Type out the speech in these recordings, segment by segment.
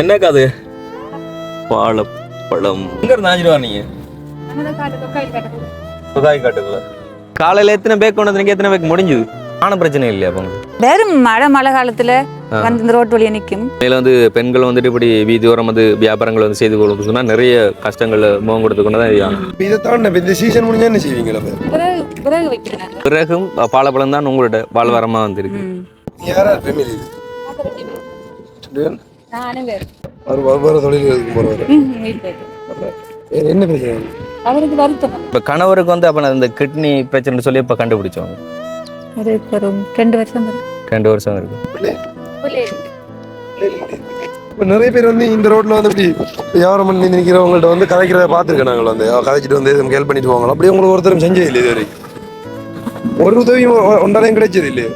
என்னக்கா அது வாழைப்பழம். எங்க இருந்து ஆஞ்சிட்டு சுதாய் காட்டுக்குள்ள. காலையில எத்தனை பேக் கொண்டு வந்தீங்க எத்தனை பேக்? முடிஞ்சுது. ஆன பிரச்சனை இல்லையா அப்போ வெறும் மழை மழை காலத்துல வந்து இந்த ரோட்டு வழியா நிக்கும். மேல வந்து பெண்கள் வந்துட்டு இப்படி வீதியோரம் வந்து வியாபாரங்கள் வந்து செய்து கொள்ளும் சொன்னா நிறைய கஷ்டங்கள் முகம் கொடுத்து கொண்டு தான் இதை தாண்ட இந்த சீசன் முடிஞ்சா என்ன செய்வீங்களா பிறகும் பாலப்பழம் தான் உங்களோட வாழ்வாரமா வந்திருக்கு. யாரா? ஃபேமிலி நானும் வேறு. அவர் வெவ்வேறு தொழில்களுக்கு போறவர் என்ன பிரச்சனை? அவருக்கு வருத்தம். இப்ப கணவருக்கு வந்து அப்ப இந்த கிட்னி பிரச்சனை சொல்லி இப்ப கண்டுபிடிச்சோம். அது ரெண்டு வருஷம் ரெண்டு வருஷம் இருக்கு. இப்ப நிறைய பேர் வந்து இந்த ரோட்ல வந்து இப்படி வியாபாரம் பண்ணி நிற்கிறவங்கள்ட்ட வந்து கதைக்கிறத பார்த்துருக்கேன் நாங்கள் வந்து. கதைச்சிட்டு வந்து எதுவும் ஹெல்ப் பண்ணிட்டு போவாங்க அப்படி உங்களுக்கு ஒருத்தரும் செஞ்சே இல்லை இது வரைக்கும் ஒரு உதவியும் ஒன்றாலையும் கிடைச்சது இல்லையே?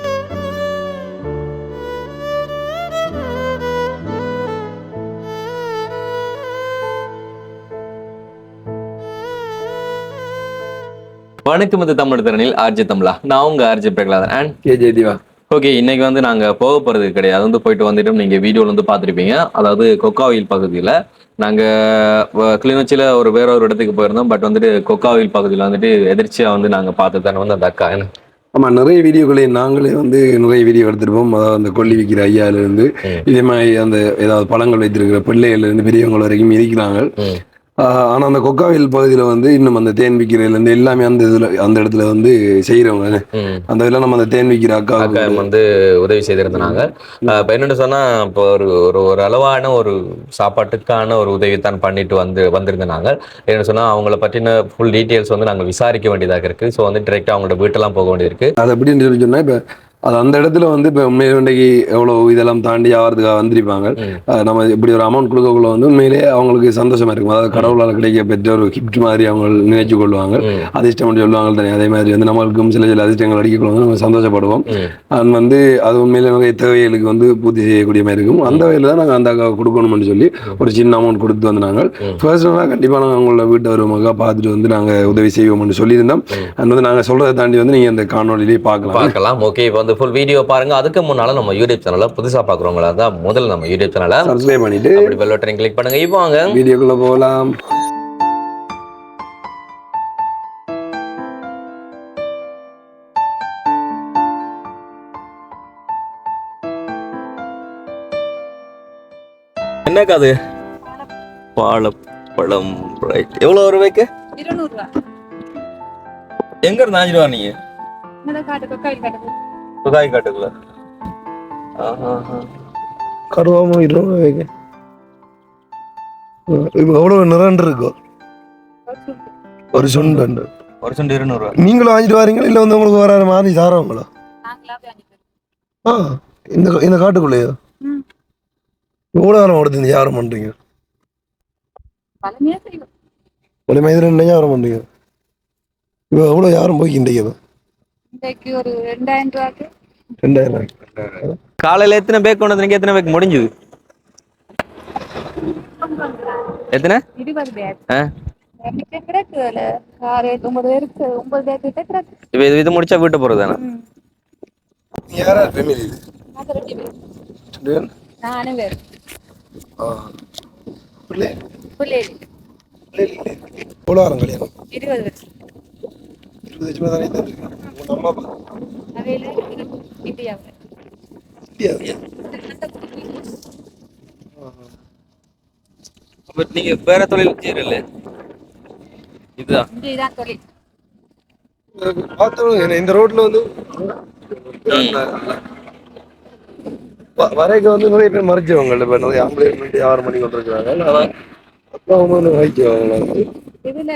வணக்கம் இது தமிழ் திறனில் ஆர்ஜி தமிழா. நான் உங்க RG Prahaladhan. And K Jayadiva okay இன்னைக்கு வந்து நாங்க போக போறது கிடையாது. வந்து போயிட்டு வந்துட்டு நீங்க வீடியோல வந்து பார்த்திருப்பீங்க. அதாவது கொக்காவில் பகுதியில. நாங்க கிளிநொச்சியில ஒரு வேற ஒரு இடத்துக்கு போயிருந்தோம். பட் வந்துட்டு கொக்காவில் பகுதியில வந்துட்டு எதிர்ச்சியா வந்து நாங்க பார்த்து தானே வந்து அந்த அக்கா. என்ன? ஆமா நிறைய வீடியோக்களை நாங்களே வந்து நிறைய வீடியோ எடுத்திருப்போம். அதாவது அந்த கொல்லி விற்கிற ஐயால இருந்து ம். இதே மாதிரி அந்த ஏதாவது பழங்கள் வைத்திருக்கிற பிள்ளைகள்ல இருந்து பெரியவங்க வரைக்கும் இருக்கிறாங்க ம். ஆஹ் ஆனா அந்த கொக்காவில் பகுதியில வந்து இன்னும் அந்த தேன் விற்கிறதுல இருந்து எல்லாமே அந்த இதுல அந்த இடத்துல வந்து செய்யறவங்க ம். அந்த இதுல நம்ம அந்த தேன் விற்கிற அக்கா வந்து உதவி செய்திருந்தாங்க. இப்ப என்னன்னு சொன்னா இப்போ ஒரு ஒரு ஒரு அளவான ஒரு சாப்பாட்டுக்கான ஒரு உதவி தான் பண்ணிட்டு வந்து வந்திருந்தாங்க. என்ன சொன்னா அவங்கள பற்றின ஃபுல் டீட்டெயில்ஸ் வந்து நாங்க விசாரிக்க வேண்டியதாக இருக்கு. ஸோ வந்து டிரெக்டா அவங்களோட வீட்டெல்லாம் போக வேண்டியிருக்கு அது எப்படின்னு சொல்லி சொன்னா இப்ப அது அந்த இடத்துல வந்து இப்ப உண்மையிலே இன்றைக்கு எவ்வளவு இதெல்லாம் தாண்டி ஆகிறதுக்காக வந்திருப்பாங்க. நம்ம இப்படி ஒரு அமௌண்ட் கொடுக்கக்குள்ள வந்து உண்மையிலே அவங்களுக்கு சந்தோஷமா இருக்கும். அதாவது கடவுளால் கிடைக்க பெற்ற ஒரு கிஃப்ட் மாதிரி அவங்க நினைச்சு கொள்வாங்க. அதிர்ஷ்டம் சொல்லுவாங்க தானே அதே மாதிரி வந்து நம்மளுக்கும் சில சில அதிர்ஷ்டங்கள் அடிக்கக்குள்ள நம்ம சந்தோஷப்படுவோம். அது வந்து அது உண்மையிலே நிறைய தேவைகளுக்கு வந்து பூர்த்தி செய்யக்கூடிய மாதிரி இருக்கும். அந்த வகையில் தான் நாங்கள் அந்த கொடுக்கணும்னு சொல்லி ஒரு சின்ன அமௌண்ட் கொடுத்து வந்து நாங்கள் ம். பர்சனலாக கண்டிப்பாக நாங்கள் அவங்களோட வீட்டை வருவாங்க பார்த்துட்டு வந்து நாங்கள் உதவி செய்வோம்னு சொல்லியிருந்தோம். அது வந்து நாங்கள் சொல்றதை தாண்டி வந்து நீங்கள் அந்த காணொலியிலே பார்க்கலாம். பார்க்கலாம். ஓகே இப்போ வந்து ஃபுல் வீடியோ பாருங்க. அதுக்கு முன்னால நம்ம யூடியூப் சேனலை புதுசா பாக்குறவங்களா தான் முதல்ல நம்ம யூடியூப் சேனலை சப்ஸ்கிரைப் பண்ணிட்டு அப்படி பெல் பட்டனை கிளிக் பண்ணுங்க. இப்போ வாங்க. வீடியோக்குள்ள போகலாம். என்னக்கா அது வாழைப்பழம். ரைட் எவ்வளவு ரூபாய்க்கு எங்க இருந்து ஆஞ்சிட்டு வா நீங்க? காட்டு கொக்காயில் காட்டு சுதாய் காட்டுக்குள்ள ஆஹா கருவாம இருபது வைக்க இப்போ எவ்வளோ நிறண்டு இருக்கும் ஒரு சுண்டு ஒரு சுண்டு இருநூறுவா நீங்களும் வாங்கிட்டு வாரீங்களா இல்லை வந்து உங்களுக்கு வர மாதிரி தாரவங்களா ஆ இந்த இந்த காட்டுக்குள்ளேயோ ம். எவ்வளோ நேரம் ஓடுது இந்த வியாபாரம் பண்ணுறீங்க பழமையா செய்வோம் ஒரு மாதிரி என்ன வியாபாரம் பண்ணுறீங்க இப்போ எவ்வளோ யாரும் போய்க்கின்றீங்க இன்றைக்கு ஒரு ரெண்டாயிரம் ரூபாய்க்கு. ரெண்டாயிரம் காலையில எத்தனை பேக் கொண்டு வந்தீங்க எத்தனை பேக் முடிஞ்சுது. எத்தனை? இருபது இப்போ இது முடிச்சா வீட்டு போறது தானே? யாரா ஃபேமிலி பேர். பிள்ளை? கல்யாணம்? இருபது வருஷம். இருபது தானே. உங்க அம்மா அப்பா இந்தியாவில் அப்ப நீங்க வேற தொழில் செய்யறல இதுதான். இதுதான் தொழில். பார்த்தவங்க இந்த ரோட்ல வந்து வரைக்கு வந்து நிறைய பேர் மறைச்சவங்க இப்போ நிறைய ஆம்புலன்ஸ் ஆறு மணி கொண்டு இருக்கிறாங்க ஆனால் அப்பா அவங்க வந்து வைக்கவங்க இதுல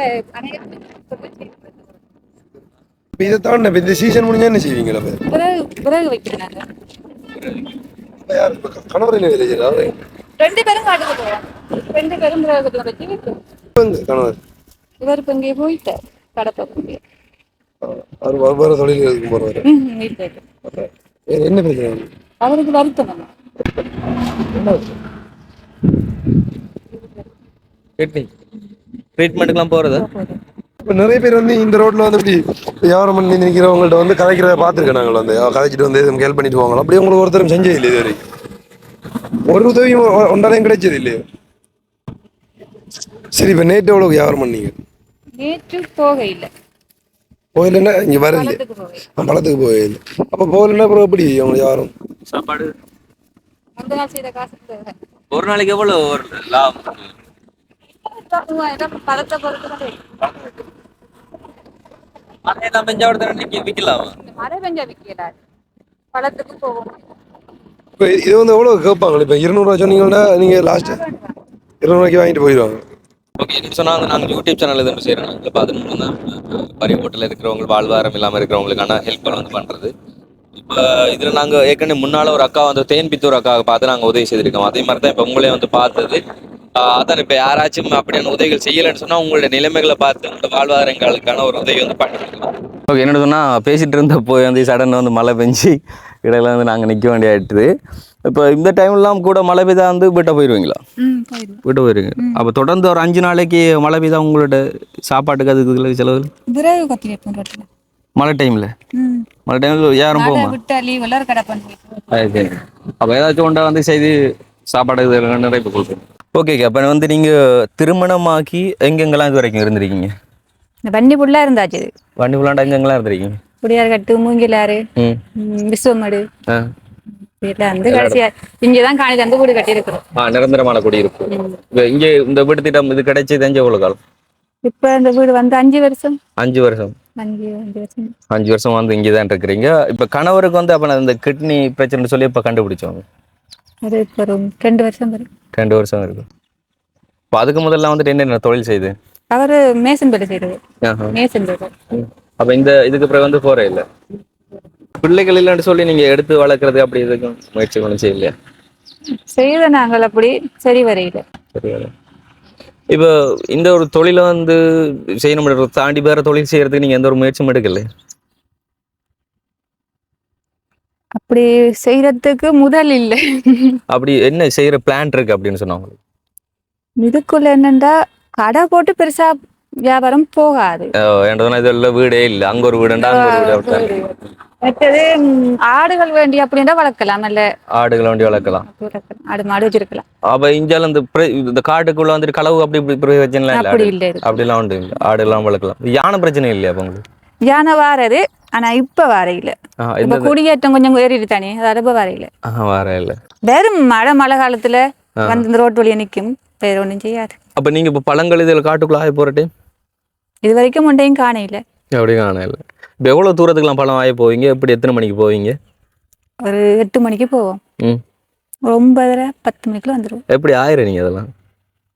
இதை தாண்ட இந்த சீசன் முடிஞ்சா என்ன செய்வீங்களா இப்போ விறகு விறகு வைக்கிறாங்க யார் கணவர் என்ன வேலை செய்யறாரு ரெண்டு பேரும் காட்டுக்கு ரெண்டு பேரும் வச்சு கணவர் இவர் இப்போ இங்கே போயிட்டார் கடப்ப அவர் வெவ்வேறு தொழில்களுக்கு வீட்டுக்கு என்ன பிரச்சனை அவருக்கு வருத்தம் ட்ரீட்மெண்ட்டுக்குலாம் போறது இப்போ நிறைய பேர் வந்து இந்த ரோட்ல வந்து இப்படி வியாபாரம் பண்ணி நிற்கிறவங்கள்ட்ட வந்து கதைக்கிறத பார்த்துருக்கேன் நாங்கள் வந்து. கதைச்சிட்டு வந்து ஹெல்ப் பண்ணிட்டு போவாங்க அப்படி உங்களுக்கு ஒருத்தரும் செஞ்சே இல்லை இது வரைக்கும்? ஒரு உதவியும் ஒன்றாலையும் கிடைச்சது இல்லையோ? சரி இப்போ நேற்று எவ்வளோ வியாபாரம் பண்ணீங்க? நேற்று போக இல்லை போகலன்னா இங்கே வரல பழத்துக்கு போக இல்லை நான் பழத்துக்கு போகல அப்போ போகலன்னா அப்புறம் எப்படி அவங்க வியாபாரம்? சாப்பாடு? முந்த நாள் செய்த காசு ஒரு நாளைக்கு எவ்வளவு ஒரு லாபம்? பழத்தை பொறுத்து. மழை தான் பெஞ்சா விட விற்கலாம் இந்த மழை பெஞ்சா விற்கல பழத்துக்கு போகும் இப்போ இது வந்து எவ்வளோ கேட்பாங்க இப்போ இருநூறுவா சொன்னீங்கன்னா நீங்கள் லாஸ்ட்டு இருநூறுவாய்க்கு வாங்கிட்டு போயிடுவாங்க ஓகே நீங்க சொன்னாங்க நாங்கள் யூடியூப் சேனல் எதுவும் செய்கிறோம் நாங்கள் மூலம் தான் பரிவோட்டில் இருக்கிறவங்க வாழ்வாரம் இல்லாமல் இருக்கிறவங்களுக்கான ஹெல்ப்கள் வந்து பண்ணுறது இப்போ இதில் நாங்கள் ஏற்கனவே முன்னால் ஒரு அக்கா வந்து தேன்பித்தூர் அக்காவை பார்த்து நாங்கள் உதவி செய்திருக்கோம். அதே மாதிரி தான் இப்போ உங்களையும் வந்து பார்த்தது. அதான் இப்போ யாராச்சும் அப்படியான உதவிகள் செய்யலைன்னு சொன்னால் உங்களுடைய நிலைமைகளை பார்த்து உங்களோட வாழ்வாதாரங்களுக்கான ஒரு உதவி வந்து பண்ணிருக்கலாம் ஓகே என்ன சொன்னால் பேசிகிட்டு இருந்த போய் வந்து சடன் வந்து மழை பெஞ்சு இடையில வந்து நாங்கள் நிற்க வேண்டிய ஆயிட்டுது இப்போ இந்த டைம்லாம் கூட மழை பெய்தா வந்து வீட்டை போயிடுவீங்களா வீட்டு போயிருங்க அப்போ தொடர்ந்து ஒரு அஞ்சு நாளைக்கு மழை பெய்தா உங்களோட சாப்பாட்டுக்கு அதுக்கு இதில் செலவு? மழை டைமில் மழை டைமில் யாரும் போகுமா? அப்போ ஏதாச்சும் ஒன்றா வந்து செய்து சாப்பாடு இது நிறைய இப்போ கொடுப்போம் ஓகே அப்போ வந்து நீங்கள் திருமணமாக்கி எங்கெங்கெல்லாம் இது வரைக்கும் இருந்திருக்கீங்க? வண்டி புள்ளா இருந்தாச்சு. இது வண்டி புள்ளாண்டா எங்கெங்கெல்லாம் இருந்திருக்கீங்க? குடியார் கட்டு மூங்கிலாறு விஸ்வமடு. வந்து கடைசியா இங்கே தான் காணி தந்து வீடு கட்டியிருக்கிறோம். ஆ நிரந்தரமான குடியிருப்பு. இங்கே இந்த வீட்டு திட்டம் இது கிடைச்சி தெரிஞ்ச எவ்வளோ காலம்? இப்போ இந்த வீடு வந்து அஞ்சு வருஷம். அஞ்சு வருஷம். அஞ்சு வருஷம். வந்து இங்கே தான் இருக்கிறீங்க. இப்போ கணவருக்கு வந்து அப்போ இந்த கிட்னி பிரச்சனை சொல்லி இப்போ கண்டுபிடிச்சோங்க அது இப்போ ஒரு ரெண்டு வருஷம் வரும். ரெண்டு வருஷம் இருக்கு. இப்போ அதுக்கு முதல்ல வந்துட்டு என்னென்ன தொழில் செய்து? அவர் மேசன் வேலை செய்கிறது மேசன் வேலை. அப்போ இந்த இதுக்கு பிறகு வந்து போறே இல்லை? பிள்ளைகள் இல்லைன்னு சொல்லி நீங்க எடுத்து வளர்க்குறது அப்படி இதுக்கும் முயற்சி ஒன்றும் செய்யலையா? செய்த நாங்கள் அப்படி சரி வரையில. சரி இப்போ இந்த ஒரு தொழிலை வந்து செய்யணும் தாண்டி வேற தொழில் செய்யறதுக்கு நீங்க எந்த ஒரு முயற்சியும் எடுக்கல அப்படி செய்யறதுக்கு முதல் இல்லை. அப்படி என்ன செய்யற பிளான் இருக்கு அப்படின்னு சொன்னாங்க இதுக்குள்ள என்னண்டா கடை போட்டு பெருசா வியாபாரம் போகாது. என்றதுனா இது இல்லை வீடே இல்லை. அங்க ஒரு வீடுண்டா வீடு. மற்றது ஆடுகள் வேண்டி அப்படின்னா வளர்க்கலாம் நல்ல ஆடுகளை வண்டி வளர்க்கலாம். ஆடு மாடு வச்சிருக்கலாம் அப்ப இஞ்சால இந்த இந்த காட்டுக்குள்ள வந்துட்டு களவு அப்படி இப்படி பிரச்சனை அப்படி இல்லை இது அப்படிலாம் உண்டு. இல்லை ஆடுலாம் வளர்க்கலாம் யானை பிரச்சனை இல்லையா உங்களுக்கு? யானை வாரது ஆனா இப்ப வார இல்ல ஆ, இப்ப குடியேற்றம் கொஞ்சம் ஏறிட்டு தானே அதால இப்ப வார இல்ல ஆ, வர இல்லை வெறும் மழை மழை காலத்துல வந்து இந்த ரோட்டு வழியா நிக்கும் வேற ஒண்ணும் செய்யாது. அப்ப நீங்க இப்ப பழங்கள் இதில் காட்டுக்குள்ள ஆய போற டைம் இது வரைக்கும் ஒன்றையும் காண இல்ல அப்படி காண இல்லை இப்போ எவ்வளோ தூரத்துக்குலாம் பழம் ஆய போவீங்க? எப்படி எத்தனை மணிக்கு போவீங்க? ஒரு எட்டு மணிக்கு போவோம். ஒன்பதரை பத்து மணிக்குள்ள வந்துருவோம். எப்படி ஆயிரம் அதெல்லாம்?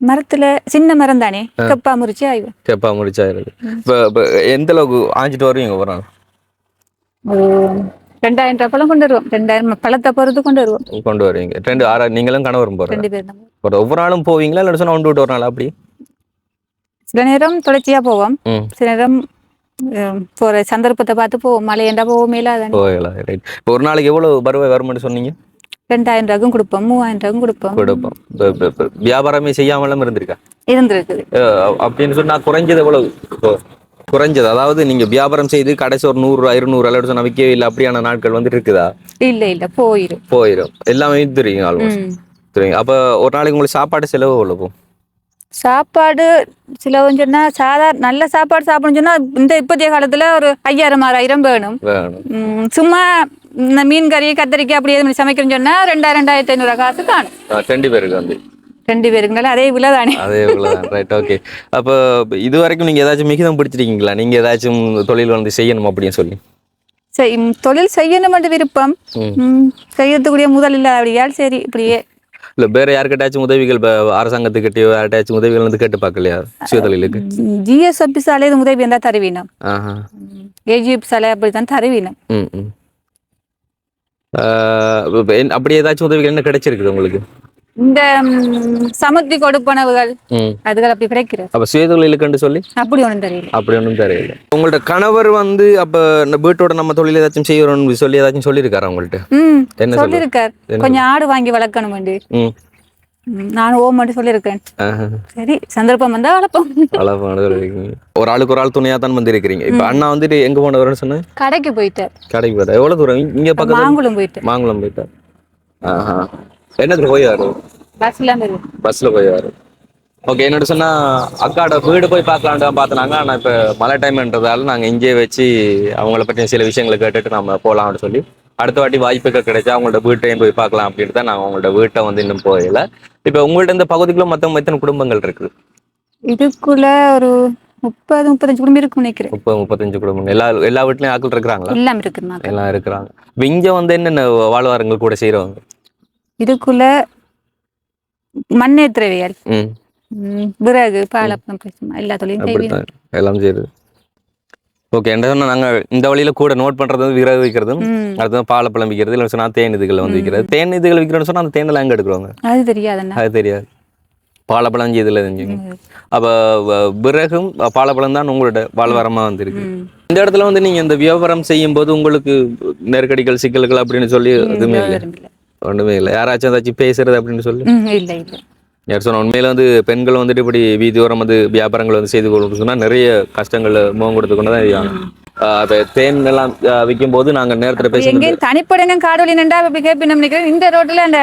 மரத்துல சின்ன மரம் தானே கப்பா முறிச்சு ஆய்வோம் கேப்பா முடிச்சாயிருது இப்போ இப்போ எந்த அளவுக்கு ஆஞ்சிட்டு வருவீங்க ஒரு நாள் ரெண்டாயிரம் ரூபாய் பழம் கொண்டு வருவோம். ரெண்டாயிரம் பழத்தை பொறுத்து கொண்டு வருவோம். கொண்டு வருவீங்க. ரெண்டு ஆறா நீங்களும் கணவரும் போகிறேன் ரெண்டு பேர் தான். ஒரு ஒவ்வொரு நாளும் போவீங்களா? இல்லை சொன்னா ஒன்று விட்டு ஒரு நாள் அப்படி? சில நேரம் தொடர்ச்சியா போவோம். சில நேரம் போற சந்தர்ப்பத்தை பார்த்து போவோம். மழையண்டா போவோம் இப்போ ஒரு நாளைக்கு எவ்வளோ வருவாய் வருமானு சொன்னீங்க? ரெண்டாயிரம் ரூபாய்க்கும் கொடுப்போம் மூவாயிரம் ரூபாய்க்கும் கொடுப்போம். கொடுப்போம். வியாபாரமே செய்யாமலும் இருந்திருக்கா? இருந்திருக்குது. அப்படின்னு சொன்னா குறைஞ்சது எவ்வளவு? குறைஞ்சது. அதாவது நீங்க வியாபாரம் செய்து கடைசி ஒரு நூறு ரூபா இருநூறு ரூபா சொன்னா விற்கவே இல்லை அப்படியான நாட்கள் வந்து இருக்குதா? இல்ல இல்ல போயிரும். போயிடும் எல்லாமே வித்துறீங்க ஆல்மோஸ்ட் ம். வித்துறீங்க அப்போ ஒரு நாளைக்கு உங்களுக்கு சாப்பாடு செலவு எவ்வளோ போகும்? சாப்பாடு சிலவன் சொன்னா சாதாரண நல்ல சாப்பாடு சாப்பிடணும்னு சொன்னா இந்த இப்போதைய காலத்துல ஒரு ஐயாயிரம் ஆறாயிரம் வேணும். சும்மா இந்த மீன் கறி கத்தரிக்காய் அப்படி எதுவும் சமைக்கணும்னு சொன்னா ரெண்டாயிரம் ரெண்டாயிரத்தி ஐநூறு காசு காணும் ரெண்டு பேருக்கு வந்து ரெண்டு பேருக்குனால அதே விலை தானே அதே இவ்வளோதான் ரைட் ஓகே அப்போ இது வரைக்கும் நீங்க ஏதாச்சும் மிகிதம் பிடிச்சிருக்கீங்களா நீங்க ஏதாச்சும் தொழில் வந்து செய்யணும் அப்படின்னு சொல்லி ம், தொழில் செய்யணும் விருப்பம் செய்யறதுக்குரிய முதல் இல்லாதபடியால் சரி இப்படியே இல்ல வேற யாருக்கிட்டாச்சும் உதவிகள் அரசாங்கத்துக்கிட்டயோ யார்கிட்டயாச்சும் உதவிகள் வந்து கேட்டு பார்க்கலையா சுய தொழிலுக்கு ஜிஎஸ் ஆஃபீஸாலே இது உதவி இருந்தால் தருவீனம் ஏஜிஎஃப் சாலை அப்படி தான் தருவீனம் ம் ம் ஆஹ் இப்ப என்ன- அப்படி ஏதாச்சும் உதவிகள் என்ன கிடைச்சிருக்குது உங்களுக்கு? இந்த சமுத்தி கொடுப்பனவுகள். அதுகள் அப்படி கிடைக்கிறது. அப்ப சுயதொழிலுக்குன்னு சொல்லி? அப்படி ஒன்றும் தெரியல. அப்படி ஒன்றும் தெரியல. உங்கள்ட்ட கணவர் வந்து அப்ப இந்த வீட்டோட நம்ம தொழில் ஏதாச்சும் செய்யணும்னு சொல்லி ஏதாச்சும் சொல்லியிருக்காரா உங்கள்ட்ட? என்ன? சொல்லியிருக்கார். கொஞ்சம் ஆடு வாங்கி வளர்க்கணும் நானும் ஓ மட்டும் சொல்லியிருக்கேன். சரி சந்தர்ப்பம் வந்தா சொல்லியிருக்கீங்க ஒரு ஆளுக்கு ஒரு ஆள் துணையா தான் வந்திருக்கிறீங்க இப்ப அண்ணா வந்துட்டு எங்க போனவர்னு சொன்னேன் கடைக்கு போயிட்டார். கடைக்கு போயிட்டா எவ்வளவு தூரம்? இங்க பக்கத்துல மாங்குளம் போயிட்டார். மாங்குளம் போயிட்டா ஆஹா. என்னத்துல போய் வரும் பஸ்ல பஸ்ல போய் வரும் ஓகே என்னோட சொன்னா அக்காட வீடு போய் பார்க்கலான்னு தான் பார்த்தாங்க ஆனா இப்ப மழை டைம்ன்றதால நாங்க இங்கேயே வச்சு அவங்கள பற்றி சில விஷயங்களை கேட்டுட்டு நம்ம போலாம்னு சொல்லி. அடுத்த வாட்டி வாய்ப்புகள் கிடைச்சா அவங்களோட வீட்டையும் போய் பார்க்கலாம் அப்படின்ட்டு தான் நாங்கள் அவங்களோட வீட்டை வந்து இன்னும் போகல. இப்போ உங்கள்ட்ட இந்த பகுதிக்குள்ள மொத்தம் எத்தனை குடும்பங்கள் இருக்குது? இதுக்குள்ள ஒரு முப்பது முப்பத்தஞ்சு குடும்பம் இருக்கும் நினைக்கிறேன். முப்பது முப்பத்தஞ்சு குடும்பங்கள். எல்லா எல்லா வீட்லயும் ஆட்கள் இருக்கிறாங்களா? எல்லாம் இருக்குமா எல்லாம் இருக்கிறாங்க. இங்க வந்து என்னென்ன வாழ்வாரங்கள் கூட செய்றவங்க? இதுக்குள்ள மண்ணேத்திரவியல் ம். ம், விறகு பாலப்பம் எல்லா தொழிலும் எல்லாம் செய்யுது ஓகே என்ன சொன்னா நாங்க இந்த வழியில கூட நோட் பண்றது வந்து விறகு வைக்கிறதும் ம், அடுத்து பாலப்பழம் விற்கிறது இல்லை சொன்னா தேன் இதுகளை வந்து விற்கிறது. தேன் இதுகள் விற்கிறோன்னு சொன்னா அந்த தேனெல்லாம் எங்க எடுக்கிறவங்க. அது தெரியாதுண்ணா. அது தெரியாது. பாலப்பழம் இதுல செஞ்சுங்க அப்ப விறகும் பாலப்பழம் தான் உங்களோட வாழ்வாரமா வந்திருக்கு. இந்த இடத்துல வந்து நீங்க இந்த வியாபாரம் செய்யும் போது உங்களுக்கு நெருக்கடிகள் சிக்கல்கள் அப்படின்னு சொல்லி எதுவுமே இல்லை. ஒண்ணுமே இல்லை. யாராச்சும் ஏதாச்சும் பேசுறது அப்படின்னு சொல்லி. இல்ல இல்ல. யார் சொன்ன உண்மையில வந்து பெண்கள் வந்துட்டு இப்படி வீதி ஓரம் வந்து வியாபாரங்கள் வந்து செய்து கொள்ளும் சொன்னால் நிறைய கஷ்டங்கள் முகம் கொடுத்து கொண்டு தான் இருக்காங்க இப்ப தேன் எல்லாம் விற்கும் போது நாங்க நேரத்துல பேசும்போது எங்கேயும் தனிப்படங்க காடொலி நின்றா இப்ப கேட்பி நினைக்கிறேன் இந்த ரோட்ல அந்த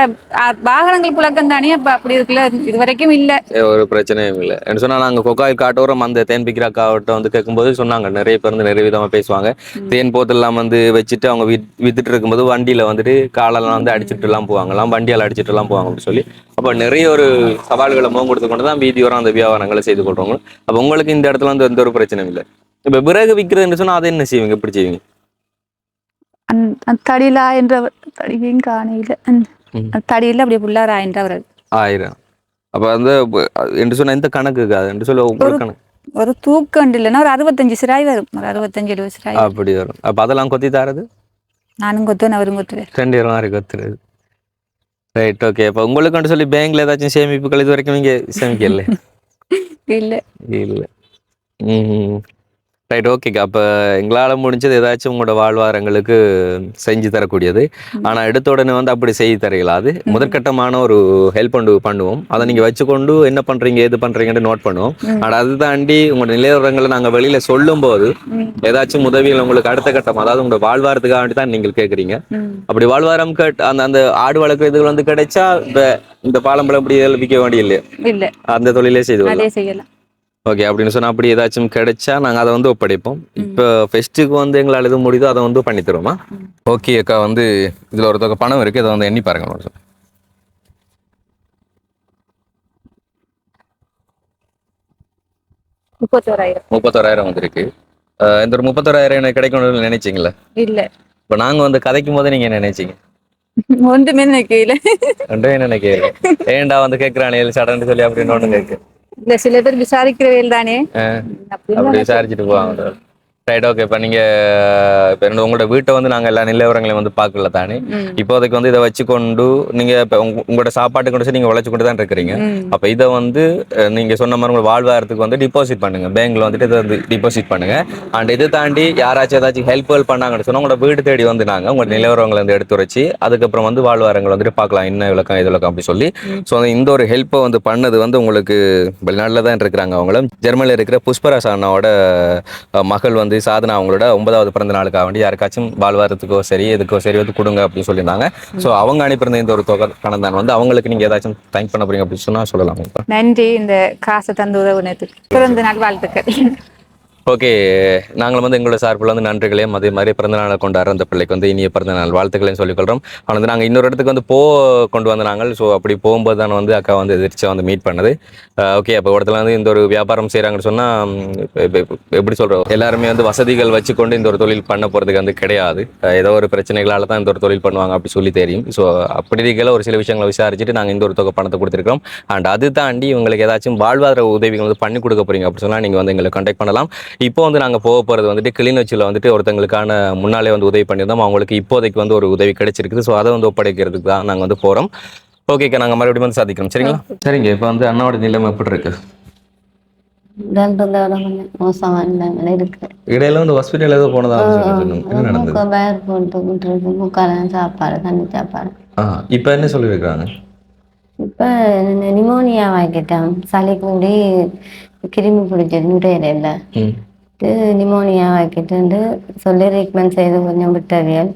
வாகனங்கள் புழக்கம் தானே அப்ப அப்படி இருக்குல்ல. இது வரைக்கும் இல்ல ஒரு பிரச்சனையும் இல்லை. என்ன சொன்னா நாங்க கொக்காயில் காட்டோரம் அந்த தேன் பிக்கிற அக்காவிட்ட வந்து கேட்கும்போது சொன்னாங்க. நிறைய பேர் வந்து நிறைய விதமா பேசுவாங்க. தேன் போத்தெல்லாம் வந்து வச்சுட்டு அவங்க வித் வித்துட்டு இருக்கும்போது வண்டியில வந்துட்டு காலெல்லாம் வந்து அடிச்சிட்டு எல்லாம் போவாங்கலாம் வண்டியால் அடிச்சிட்டு எல்லாம் போவாங்க அப்படின்னு சொல்லி. அப்ப நிறைய ஒரு சவால்களை முகம் கொடுத்து கொண்டு தான் வீதியோரம் அந்த வியாபாரங்களை செய்து கொள்றவங்க. அப்ப உங்களுக்கு இந்த இடத்துல வந்து எந்த ஒரு பிரச்சனையும் இல்லை. இப்ப விறகு விற்கிறதுன்னு சொன்னா அதை என்ன செய்வீங்க? எப்படி செய்வீங்க? அந்த- அந்த தடிலா என்ற தடியும் காணையில. அந்த தடியில அப்படியே புள்ளாரா ஒரு ஆயிரம். அப்ப வந்து ப- என்று சொன்ன இந்த கணக்குக்கு அது என்று சொல்ல உங்களுக்கு கணக்கு. ஒரு தூக்கண்டு இல்லைன்னா ஒரு அறுபத்தஞ்சு சிராய் வரும். ஒரு அறுபத்தஞ்சு எழுபது சிராய் அப்படி வரும். அப்ப அதெல்லாம் கொத்தி தாரது? நானும் கொத்துவேன் அவரும் கொத்துவேன் ரெண்டு பேரும் மாதிரி கொத்துறது. ரைட் ஓகே அப்ப உங்களுக்கு சொல்லி பேங்க்ல ஏதாச்சும் சேமிப்புகள் இது வரைக்கும் நீங்க சேமிக்கல இல்ல. இல்ல. ம் ரைட் ஓகேக்கா அப்போ எங்களால் முடிஞ்சது ஏதாச்சும் உங்களோட வாழ்வாரங்களுக்கு செஞ்சு தரக்கூடியது. ஆனால் எடுத்த உடனே வந்து அப்படி செய்து தரீங்களா அது முதற்கட்டமான ஒரு ஹெல்ப் பண்ணு பண்ணுவோம். அதை நீங்கள் வச்சுக்கொண்டு என்ன பண்ணுறீங்க எது பண்ணுறீங்கன்னு நோட் பண்ணுவோம். ஆனால் அது தாண்டி உங்களோட நிலையரங்களை நாங்கள் வெளியில் சொல்லும்போது ம், ஏதாச்சும் உதவிகள் உங்களுக்கு அடுத்த கட்டம் அதாவது உங்களோட வாழ்வாரத்துக்காக வேண்டி தான் நீங்கள் கேட்குறீங்க. அப்படி வாழ்வாரம் கட் அந்த அந்த ஆடு வளர்க்குற இதுகள் வந்து கிடைச்சா இந்த பாலம்பழம் இப்படி விற்க வேண்டிய இல்லையா இல்ல. அந்த தொழிலே செய்து செய்யலாம். ஓகே அப்படின்னு சொன்னா அப்படி ஏதாச்சும் கிடைச்சா நாங்க அதை வந்து ஒப்படைப்போம். இப்போ ஃபெஸ்ட்டுக்கு வந்து எங்களால் எது முடியுதோ அதை வந்து பண்ணி தருவோமா? ஓகே அக்கா வந்து இதுல ஒரு தொகை பணம் இருக்கு அதை வந்து எண்ணி பாருங்க. முப்பத்தோராயிரம். முப்பத்தோராயிரம் வந்திருக்கு. இந்த ஒரு முப்பத்தோராயிரம் எனக்கு கிடைக்கணும்னு நினைச்சீங்களா இல்ல. இப்போ நாங்க வந்து கதைக்கும் போது நீங்க என்ன நினைச்சீங்க? ஒன்றுமே நினைக்கல. ரெண்டும் என்ன நினைக்கிறேன் ஏன்டா வந்து கேட்குறானே சடன்னு சொல்லி அப்படின்னு ஒன்று கேட்கு இல்ல சில பேர் விசாரிக்கிறவையில் தானே அப்படி விசாரிச்சுட்டு போவாங்க. ரைட் ஓகே இப்போ நீங்க இப்போ என்னோட உங்களோட வீட்டை வந்து நாங்க எல்லா நிலவரங்களையும் வந்து பார்க்கல தானே? இப்போதைக்கு வந்து இதை வச்சுக்கொண்டு நீங்க இப்போ உங்க- உங்களோட சாப்பாட்டுக்கு கொண்டு நீங்க உழைச்சு கொண்டு தான் இருக்கிறீங்க. அப்ப இதை வந்து அஹ், நீங்க சொன்ன மாதிரி உங்க வாழ்வாரத்துக்கு வந்து டிபாசிட் பண்ணுங்க. பேங்க்ல வந்துட்டு இதை வந்து டிபாசிட் பண்ணுங்க. அண்ட் இதை தாண்டி யாராச்சும் ஏதாச்சும் ஹெல்ப் பண்ணாங்கன்னு சொன்னா உங்களோட வீடு தேடி வந்து நாங்க உங்க நிலவரங்களை வந்து எடுத்து வச்சு அதுக்கப்புறம் வந்து வாழ்வாரங்கள் வந்துட்டு பார்க்கலாம். என்ன விளக்கம் இது விளக்கம் அப்படி சொல்லி. ஸோ இந்த ஒரு ஹெல்ப்பை வந்து பண்ணது வந்து உங்களுக்கு வெளிநாட்டில் தான் இருக்கிறாங்க அவங்களும். ஜெர்மனியில் இருக்கிற புஷ்பராஜ் அண்ணாவோட மகள் வந்து சாதனா அவங்களோட ஒன்பதாவது பிறந்த நாளுக்காக வேண்டி யாருக்காச்சும் வாழ்வாரத்துக்கோ சரி எதுக்கோ சரி வந்து கொடுங்க அப்படின்னு சொல்லியிருந்தாங்க. ஸோ அவங்க அனுப்பியிருந்த இந்த ஒரு தொகை பணம் தான். வந்து அவங்களுக்கு நீங்க ஏதாச்சும் தேங்க் பண்ண போறீங்க அப்படின்னு சொன்னா சொல்லலாம். நன்றி. இந்த காசை தந்து உதவுனதுக்கு பிறந்த நாள் வாழ்த்துக்கள். ஓகே நாங்கள் வந்து எங்களோட சார்பில் வந்து நன்றிகளையும் அதே மாதிரி பிறந்த நாளை கொண்டாடுற அந்த பிள்ளைக்கு வந்து இனிய பிறந்த நாள் வாழ்த்துக்களையும் சொல்லிக்கொள்கிறோம் ஆனால் வந்து நாங்கள் இன்னொரு இடத்துக்கு வந்து போ கொண்டு வந்த நாங்கள் ஸோ அப்படி போகும்போது தான் வந்து அக்கா வந்து எதிர்ச்சியாக வந்து மீட் பண்ணது. ஓகே அப்போ இடத்துல வந்து இந்த ஒரு வியாபாரம் செய்கிறாங்கன்னு சொன்னால் எப்படி சொல்கிறோம் எல்லாருமே வந்து வசதிகள் வச்சுக்கொண்டு இந்த ஒரு தொழில் பண்ண போகிறதுக்கு வந்து கிடையாது. ஏதோ ஒரு பிரச்சனைகளால் தான் இந்த ஒரு தொழில் பண்ணுவாங்க அப்படி சொல்லி தெரியும். ஸோ அப்படி இருக்கையில் ஒரு சில விஷயங்களை விசாரிச்சுட்டு நாங்கள் இந்த ஒரு தொகை பணத்தை கொடுத்துருக்கோம் அண்ட் அது தாண்டி உங்களுக்கு ஏதாச்சும் வாழ்வாதார உதவிகள் வந்து பண்ணி கொடுக்க போறீங்க அப்படி சொன்னால் நீங்கள் வந்து எங்களை கான்டாக்ட் பண்ணலாம். இப்போ வந்து நாங்கள் போக போகிறது வந்துட்டு கிளிநொச்சியில் வந்துட்டு ஒருத்தங்களுக்கான முன்னாலே வந்து உதவி பண்ணியிருந்தோம். அவங்களுக்கு இப்போதைக்கு வந்து ஒரு உதவி கிடைச்சிருக்குது. ஸோ அதை வந்து ஒப்படைக்கிறதுக்கு தான் நாங்கள் வந்து போகிறோம் ஓகேக்கா நாங்கள் மறுபடியும் வந்து சாதிக்கிறோம் சரிங்களா? சரிங்க. இப்போ வந்து அண்ணாவோட நிலைமை எப்படி இருக்கு? இடையில வந்து ஹாஸ்பிட்டல் ஏதோ போனதா சாப்பாடு தண்ணி சாப்பாடு. ஆ இப்போ என்ன சொல்லியிருக்காங்க? இப்போ நிமோனியா வாங்கிட்டேன். சளி கூடி கிருமி ம். இது நிமோனியா வாங்கிட்டு சொல்லி ட்ரீட்மெண்ட் செய்து கொஞ்சம் விட்டவியல்.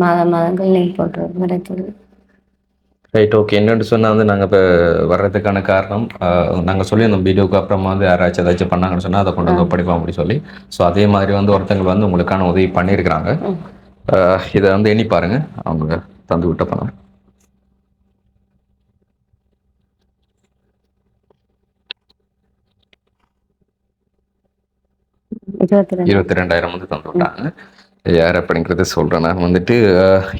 மாதம் மாதம் கிளினிக் போட்டு வர சொல்லி ரைட் ஓகே என்னென்னு சொன்னால் வந்து நாங்கள் இப்போ வர்றதுக்கான காரணம் நாங்கள் சொல்லியிருந்தோம் வீடியோக்கு அப்புறமா வந்து யாராச்சும் ஏதாச்சும் பண்ணாங்கன்னு சொன்னால் அதை கொண்டு வந்து ஒப்படைப்போம் அப்படி சொல்லி. ஸோ அதே மாதிரி வந்து ஒருத்தங்க வந்து உங்களுக்கான உதவி பண்ணியிருக்கிறாங்க. இதை வந்து எண்ணி பாருங்க. அவங்க தந்து விட்ட பணம். இருபத்தி ரெண்டு. இருபத்தி ரெண்டாயிரம் வந்து தந்து விட்டாங்க யார் அப்படிங்கிறத சொல்கிறேன் நான் வந்துட்டு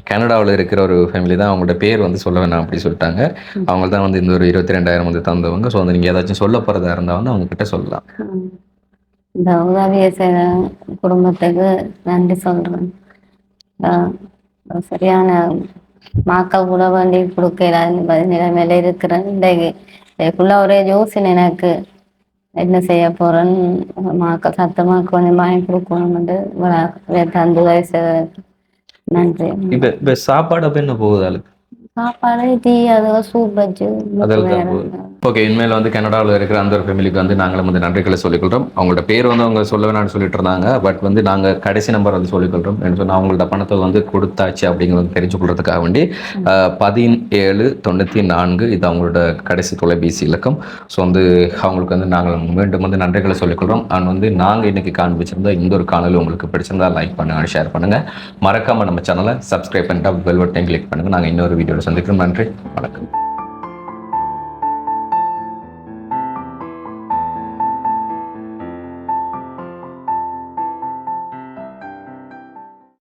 கனடாவில் இருக்கிற ஒரு ஃபேமிலி தான் அவங்களோட பேர் வந்து சொல்ல வேணாம் அப்படி சொல்லிட்டாங்க. அவங்க தான் வந்து இந்த ஒரு இருபத்தி ரெண்டாயிரம் வந்து தந்தவங்க. ஸோ வந்து நீங்கள் ஏதாச்சும் சொல்ல போகிறதா இருந்தால் வந்து அவங்க கிட்ட சொல்லலாம். இந்த உதவியை செய்த குடும்பத்துக்கு நன்றி சொல்றேன். ஆஹ் சரியான மக்கள் கூட வேண்டி கொடுக்கல நிலைமையில இருக்கிறேன். இன்றைக்கு இதுக்குள்ள ஒரே யோசனை எனக்கு என்ன செய்ய போறேன்னு மக்கள் சத்தமா கொஞ்சம் வாங்கி கொடுக்கணும்னு தந்து உதவி நன்றி. இப்போ இப்போ சாப்பாடு அப்போ என்ன போகுது அதுக்கு சாப்பாடு டீ அது சூப் வச்சு அதில் ஓகே இனிமேல் வந்து கனடாவில் இருக்கிற அந்த ஒரு ஃபேமிலிக்கு வந்து நாங்களும் வந்து நன்றிகளை சொல்லிக்கொள்கிறோம் அவங்களோட பேர் வந்து அவங்க சொல்ல வேணாம்னு சொல்லிட்டு இருந்தாங்க. பட் வந்து நாங்கள் கடைசி நம்பர் வந்து சொல்லிக்கொள்கிறோம் என்ன சொன்னால் அவங்களோட பணத்தை வந்து கொடுத்தாச்சு அப்படிங்கிறது தெரிஞ்சு கொள்றதுக்காக வேண்டி பதினேழு தொண்ணூற்றி நான்கு இது அவங்களோட கடைசி தொலைபேசி இலக்கம். ஸோ வந்து அவங்களுக்கு வந்து நாங்கள் மீண்டும் வந்து நன்றிகளை சொல்லிக்கொள்கிறோம் அண்ட் வந்து நாங்கள் இன்னைக்கு காண்பிச்சிருந்தா இந்த ஒரு காணொலி உங்களுக்கு பிடிச்சிருந்தா லைக் பண்ணுங்க ஷேர் பண்ணுங்க. மறக்காம நம்ம சேனலை சப்ஸ்கிரைப் பண்ணிட்டு பெல் பட்டன் கிளிக் பண்ணுங்க. நாங்கள் இன்னொரு வீடியோவில் சந்திக்கிறோம் நன்றி. வணக்கம்.